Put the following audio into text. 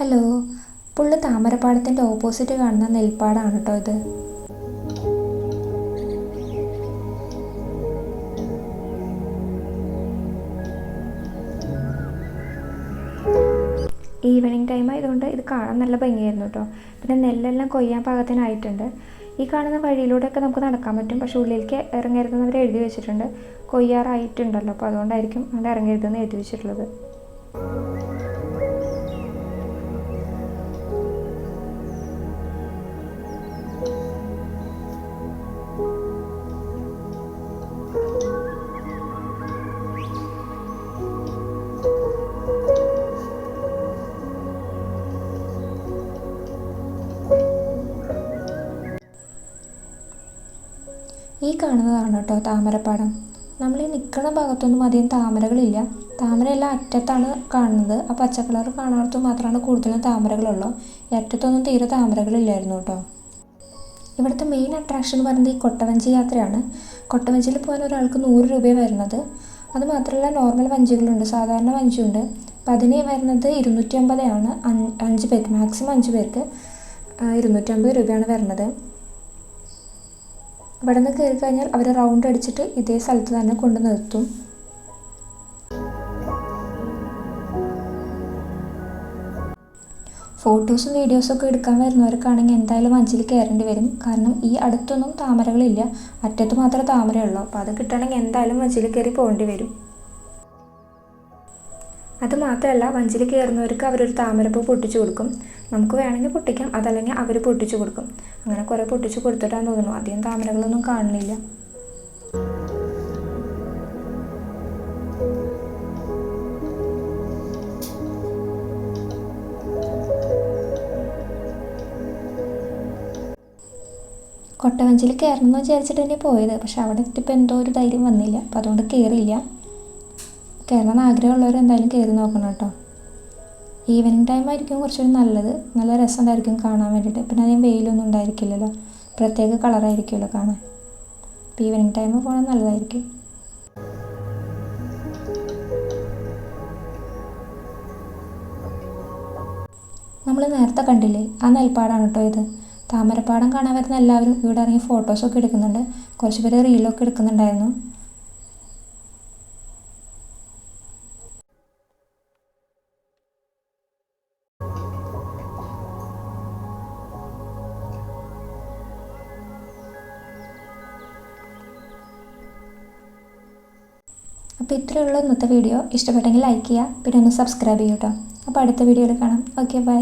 Hello പുള്ളി താമരപ്പാടത്തിന്റെ opposite കാണുന്ന നെൽപ്പാടാണ് കേട്ടോ ഇത്. ഈവനിങ് ടൈം ആയതുകൊണ്ട് ഇത് കാണാൻ നല്ല ഭംഗിയായിരുന്നു കേട്ടോ പിന്നെ നെല്ലെല്ലാം കൊയ്യാൻ പാകത്തിനായിട്ടുണ്ട്. ഈ കാണുന്ന വഴിയിലൂടെയൊക്കെ നമുക്ക് നടക്കാൻ പറ്റും. പക്ഷെ ഉള്ളിലേക്ക് ഇറങ്ങരുതെന്ന് അവർ എഴുതി വെച്ചിട്ടുണ്ട്. കൊയ്യാറായിട്ടുണ്ടല്ലോ. അപ്പോൾ അതുകൊണ്ടായിരിക്കും അവിടെ ഇറങ്ങരുതെന്ന് എഴുതി വെച്ചിട്ടുള്ളത്. ഈ കാണുന്നതാണ് കേട്ടോ താമരപ്പാടം. നമ്മൾ ഈ നിൽക്കുന്ന ഭാഗത്തൊന്നും അധികം താമരകളില്ല. താമരയെല്ലാം അറ്റത്താണ് കാണുന്നത്. ആ പച്ച കളർ കാണാത്ത മാത്രമാണ് കൂടുതലും താമരകളുള്ളൂ. ഈ അറ്റത്തൊന്നും തീരെ താമരകളില്ലായിരുന്നു കേട്ടോ ഇവിടുത്തെ മെയിൻ അട്രാക്ഷൻ എന്ന് പറയുന്നത് ഈ കൊട്ടവഞ്ചി യാത്രയാണ്. കൊട്ടവഞ്ചിയിൽ പോകാൻ ഒരാൾക്ക് നൂറ് രൂപയാണ് വരുന്നത്. അത് മാത്രമല്ല നോർമൽ വഞ്ചികളുണ്ട്. സാധാരണ വഞ്ചിയുണ്ട്. അപ്പം അതിന് വരുന്നത് ഇരുന്നൂറ്റി അമ്പതാണ് അഞ്ച് പേർക്ക് മാക്സിമം അഞ്ച് പേർക്ക് ഇരുന്നൂറ്റമ്പത് രൂപയാണ് വരുന്നത്. ഇവിടെ നിന്ന് കയറി കഴിഞ്ഞാൽ അവർ റൗണ്ട് അടിച്ചിട്ട് ഇതേ സ്ഥലത്ത് തന്നെ കൊണ്ട് നിർത്തും. ഫോട്ടോസും വീഡിയോസും ഒക്കെ എടുക്കാൻ വരുന്നവർക്കാണെങ്കിൽ എന്തായാലും അഞ്ചിൽ കയറേണ്ടി വരും. കാരണം ഈ അടുത്തൊന്നും താമരകളില്ല. അറ്റത്ത് മാത്രമേ താമരയുള്ളൂ. അപ്പോൾ അത് കിട്ടണമെങ്കിൽ എന്തായാലും അഞ്ചിൽ കയറി പോകേണ്ടി വരും. അത് മാത്രമല്ല വഞ്ചിൽ കയറുന്നവർക്ക് അവരൊരു താമരപ്പൂ പൊട്ടിച്ചു കൊടുക്കും. നമുക്ക് വേണമെങ്കിൽ പൊട്ടിക്കാം. അതല്ലെങ്കിൽ അവർ പൊട്ടിച്ചു കൊടുക്കും. അങ്ങനെ കുറേ പൊട്ടിച്ച് കൊടുത്തിട്ടാന്ന് തോന്നുന്നു. അധികം താമരകളൊന്നും കാണുന്നില്ല. കൊട്ടവഞ്ചിയിൽ കയറണം എന്ന് വിചാരിച്ചിട്ട് തന്നെ പോയത്. പക്ഷെ അവിടെ എത്തിയപ്പോൾ എന്തോ ഒരു ധൈര്യം വന്നില്ല. അപ്പം അതുകൊണ്ട് കയറിയില്ല. കയറണം ആഗ്രഹമുള്ളവർ എന്തായാലും കയറി നോക്കണം കേട്ടോ. ഈവനിങ് ടൈം ആയിരിക്കും കുറച്ചുകൂടി നല്ലത്. നല്ല രസമുണ്ടായിരിക്കും കാണാൻ വേണ്ടിയിട്ട്. പിന്നെ അധികം വെയിലൊന്നും ഉണ്ടായിരിക്കില്ലല്ലോ. പ്രത്യേക കളറായിരിക്കുമല്ലോ കാണാൻ. അപ്പോൾ ഈവനിങ് ടൈം പോകണം നല്ലതായിരിക്കും. നമ്മൾ നേരത്തെ കണ്ടില്ലേ? ആ നെൽപ്പാടാണ് കേട്ടോ ഇത്. താമരപ്പാടം കാണാൻ വരുന്ന എല്ലാവരും ഇവിടെ ഇറങ്ങി ഫോട്ടോസൊക്കെ എടുക്കുന്നുണ്ട്. കുറച്ച് പേര് റീലൊക്കെ എടുക്കുന്നുണ്ടായിരുന്നു. അപ്പോൾ ഇത്രയുള്ള ഇന്നത്തെ വീഡിയോ. ഇഷ്ടപ്പെട്ടെങ്കിൽ ലൈക്ക് ചെയ്യുക. പിന്നെ ഒന്ന് സബ്സ്ക്രൈബ് ചെയ്യൂട്ടോ അപ്പോൾ അടുത്ത വീഡിയോയിൽ കാണാം. Okay bye